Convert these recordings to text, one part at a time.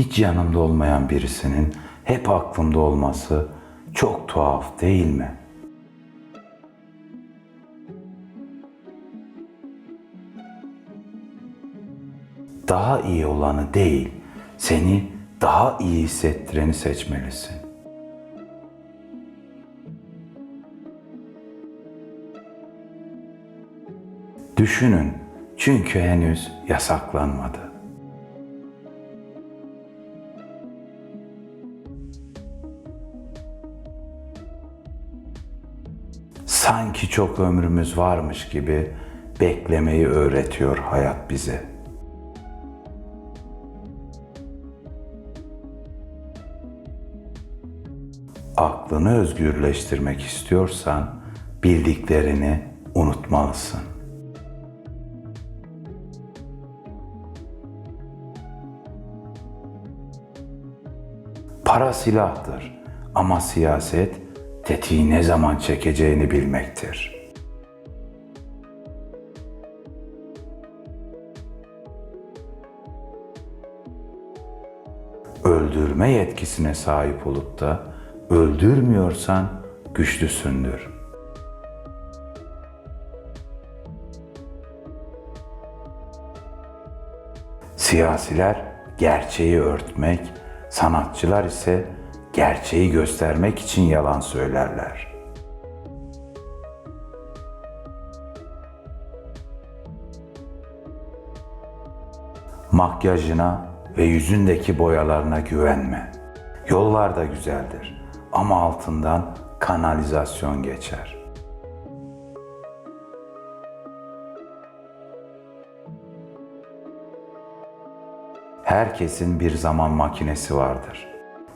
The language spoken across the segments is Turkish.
Hiç yanımda olmayan birisinin hep aklımda olması çok tuhaf değil mi? Daha iyi olanı değil, seni daha iyi hissettireni seçmelisin. Düşünün çünkü henüz yasaklanmadı. Sanki çok ömrümüz varmış gibi beklemeyi öğretiyor hayat bize. Aklını özgürleştirmek istiyorsan bildiklerini unutmalısın. Para silahtır ama siyaset tetiği ne zaman çekeceğini bilmektir. Öldürme yetkisine sahip olup da öldürmüyorsan güçlüsündür. Siyasiler gerçeği örtmek, sanatçılar ise gerçeği göstermek için yalan söylerler. Makyajına ve yüzündeki boyalarına güvenme. Yollar da güzeldir ama altından kanalizasyon geçer. Herkesin bir zaman makinesi vardır.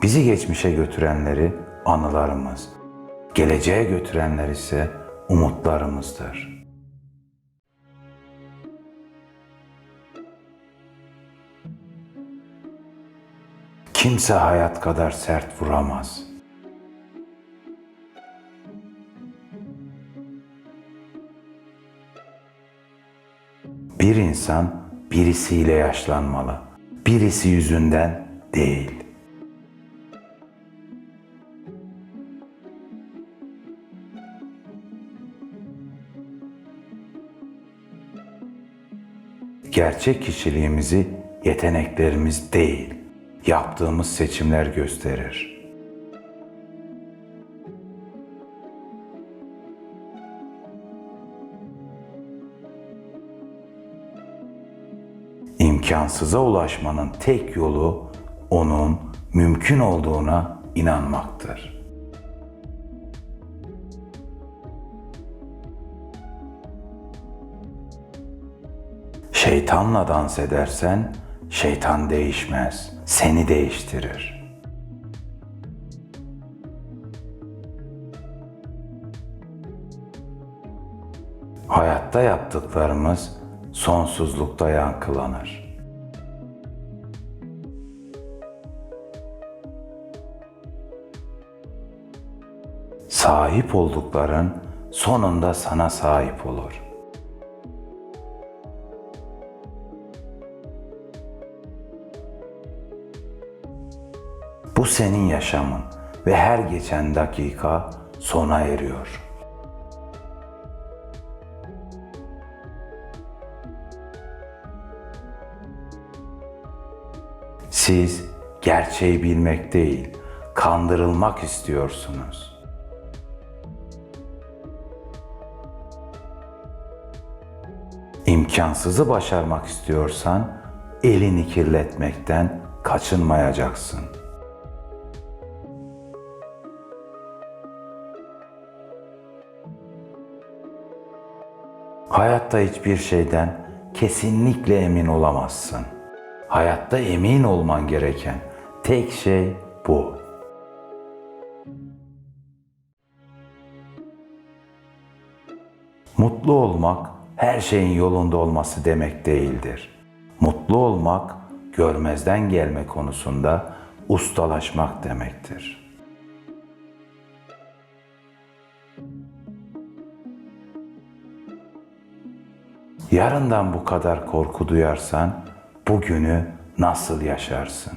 Bizi geçmişe götürenleri anılarımız, geleceğe götürenler ise umutlarımızdır. Kimse hayat kadar sert vuramaz. Bir insan birisiyle yaşlanmalı. Birisi yüzünden değil. Gerçek kişiliğimizi yeteneklerimiz değil, yaptığımız seçimler gösterir. İmkansıza ulaşmanın tek yolu onun mümkün olduğuna inanmaktır. Şeytanla dans edersen şeytan değişmez, seni değiştirir. Hayatta yaptıklarımız sonsuzlukta yankılanır. Sahip oldukların sonunda sana sahip olur. Bu senin yaşamın ve her geçen dakika sona eriyor. Siz gerçeği bilmek değil, kandırılmak istiyorsunuz. İmkansızı başarmak istiyorsan elini kirletmekten kaçınmayacaksın. Hayatta hiçbir şeyden kesinlikle emin olamazsın. Hayatta emin olman gereken tek şey bu. Mutlu olmak her şeyin yolunda olması demek değildir. Mutlu olmak görmezden gelme konusunda ustalaşmak demektir. yarından bu kadar korku duyarsan bugünü nasıl yaşarsın?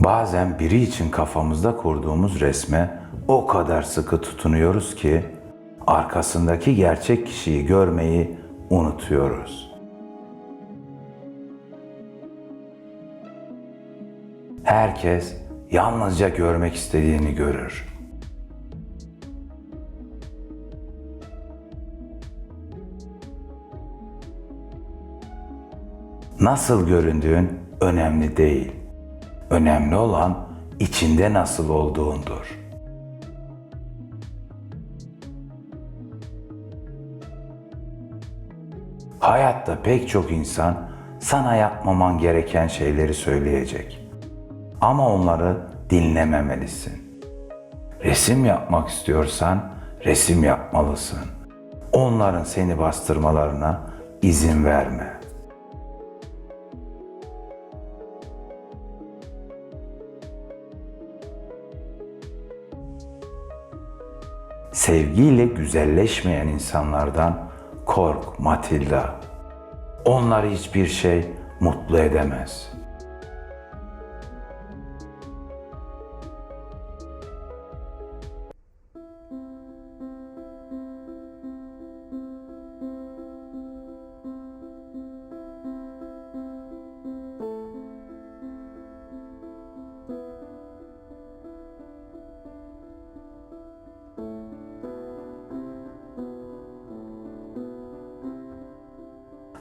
Bazen biri için kafamızda kurduğumuz resme o kadar sıkı tutunuyoruz ki arkasındaki gerçek kişiyi görmeyi unutuyoruz. Herkes yalnızca görmek istediğini görür. Nasıl göründüğün önemli değil. Önemli olan içinde nasıl olduğundur. Hayatta pek çok insan sana yapmaman gereken şeyleri söyleyecek. Ama onları dinlememelisin. Resim yapmak istiyorsan resim yapmalısın. Onların seni bastırmalarına izin verme. Sevgiyle güzelleşmeyen insanlardan kork Matilda. Onları hiçbir şey mutlu edemez.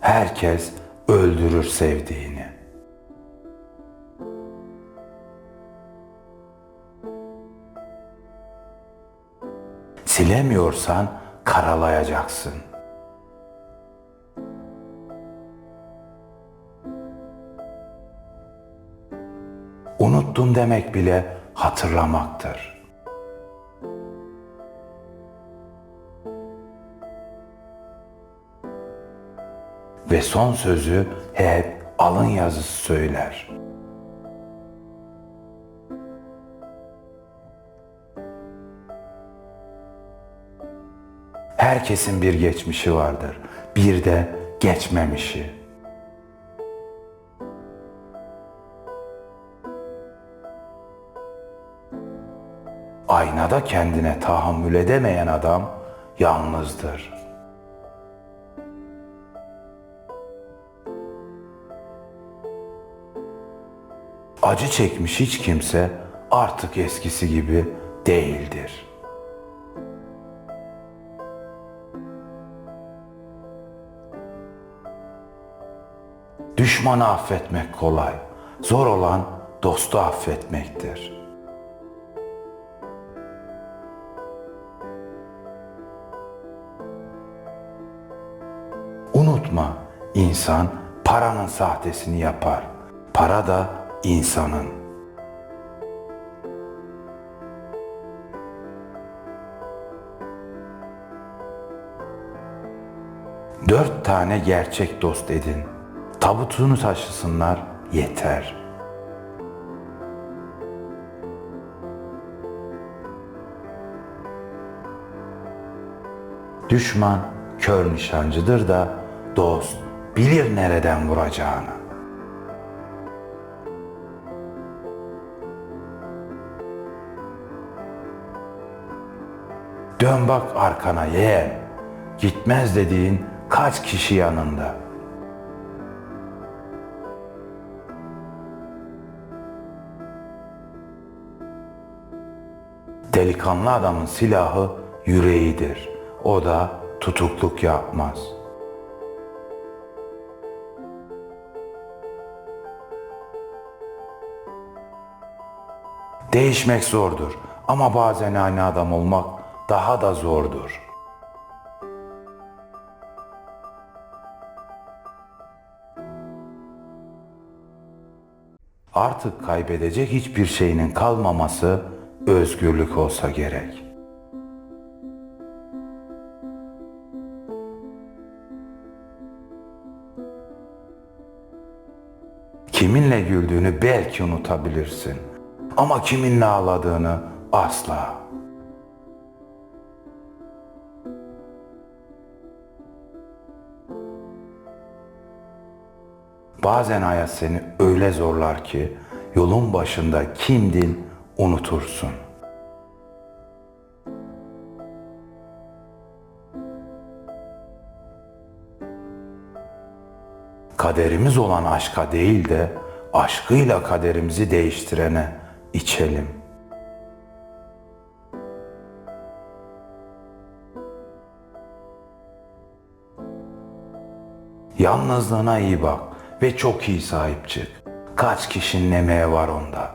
Herkes öldürür sevdiğini. Silemiyorsan karalayacaksın. Unuttum demek bile hatırlamaktır. Ve son sözü hep alın yazısı söyler. Herkesin bir geçmişi vardır, bir de geçmemişi. Aynada kendine tahammül edemeyen adam yalnızdır.'' Acı çekmiş hiç kimse artık eskisi gibi değildir. Düşmanı affetmek kolay, zor olan dostu affetmektir. Unutma, insan paranın sahtesini yapar. Para da insanın Dört tane gerçek dost edin. Tabutunu taşısınlar yeter. Düşman kör nişancıdır da dost bilir nereden vuracağını. Dön bak arkana yeğen. Gitmez dediğin kaç kişi yanında. Delikanlı adamın silahı yüreğidir. O da tutukluk yapmaz. Değişmek zordur ama bazen aynı adam olmak daha da zordur. Artık kaybedecek hiçbir şeyinin kalmaması özgürlük olsa gerek. Kiminle güldüğünü belki unutabilirsin ama kiminle ağladığını asla. Bazen hayat seni öyle zorlar ki yolun başında kimdin unutursun. Kaderimiz olan aşka değil de aşkıyla kaderimizi değiştirene içelim. Yalnızlığına iyi bak ve çok iyi sahip çık. Kaç kişinin emeği var onda.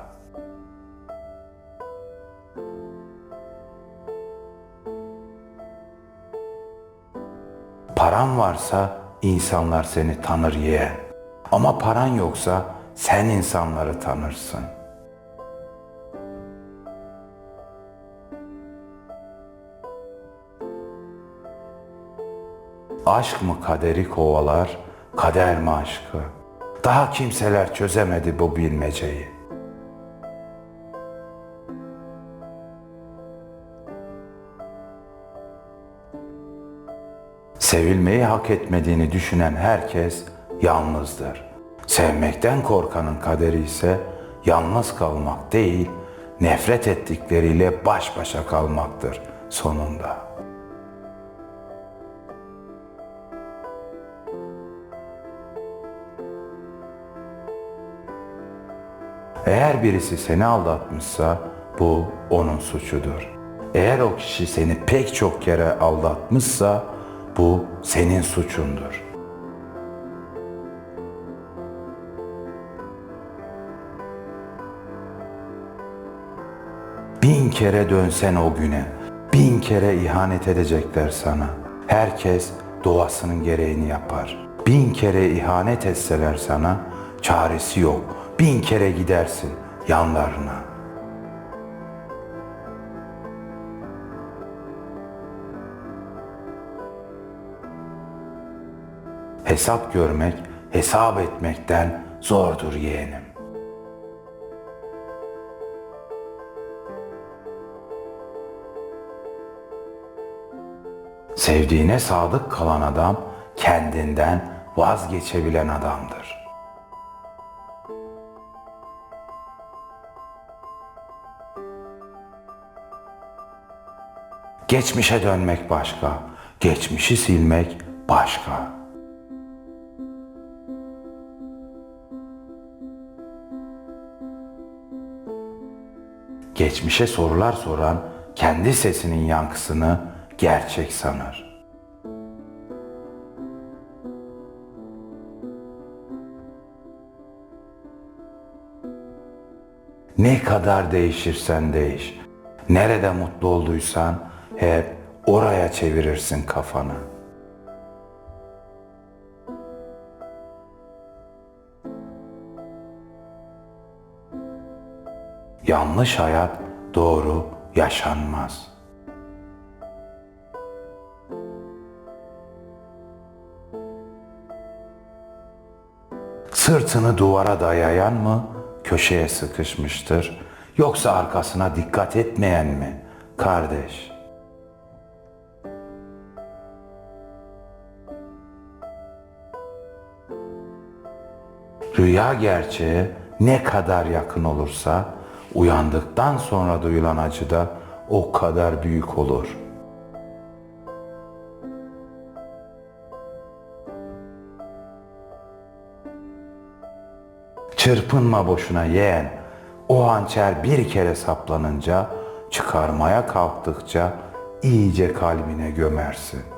Paran varsa insanlar seni tanır yeğen. Ama paran yoksa sen insanları tanırsın. Aşk mı kaderi kovalar, kader mi aşkı? Daha kimseler çözemedi bu bilmeceyi. Sevilmeyi hak etmediğini düşünen herkes yalnızdır. Sevmekten korkanın kaderi ise yalnız kalmak değil, nefret ettikleriyle baş başa kalmaktır sonunda. Eğer birisi seni aldatmışsa bu onun suçudur. Eğer o kişi seni pek çok kere aldatmışsa bu senin suçundur. Bin kere dönsen o güne, bin kere ihanet edecekler sana. Herkes doğasının gereğini yapar. Bin kere ihanet etseler sana, çaresi yok. Bin kere gidersin yanlarına. Hesap görmek, hesap etmekten zordur yeğenim. Sevdiğine sadık kalan adam kendinden vazgeçebilen adamdır. Geçmişe dönmek başka, geçmişi silmek başka. Geçmişe sorular soran kendi sesinin yankısını gerçek sanır. Ne kadar değişirsen değiş, nerede mutlu olduysan hep oraya çevirirsin kafanı. Yanlış hayat doğru yaşanmaz. Sırtını duvara dayayan mı köşeye sıkışmıştır yoksa arkasına dikkat etmeyen mi kardeş? Rüya gerçeğe ne kadar yakın olursa uyandıktan sonra duyulan acı da o kadar büyük olur. Çırpınma boşuna yeğen. O hançer bir kere saplanınca, çıkarmaya kalktıkça iyice kalbine gömersin.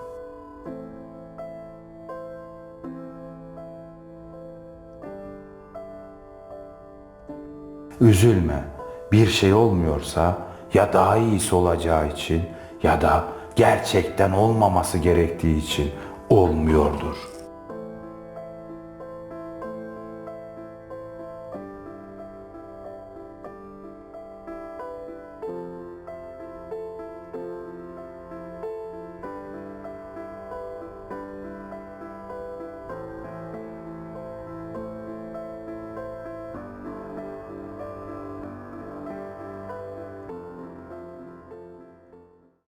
Üzülme. Bir şey olmuyorsa ya daha iyisi olacağı için ya da gerçekten olmaması gerektiği için olmuyordur.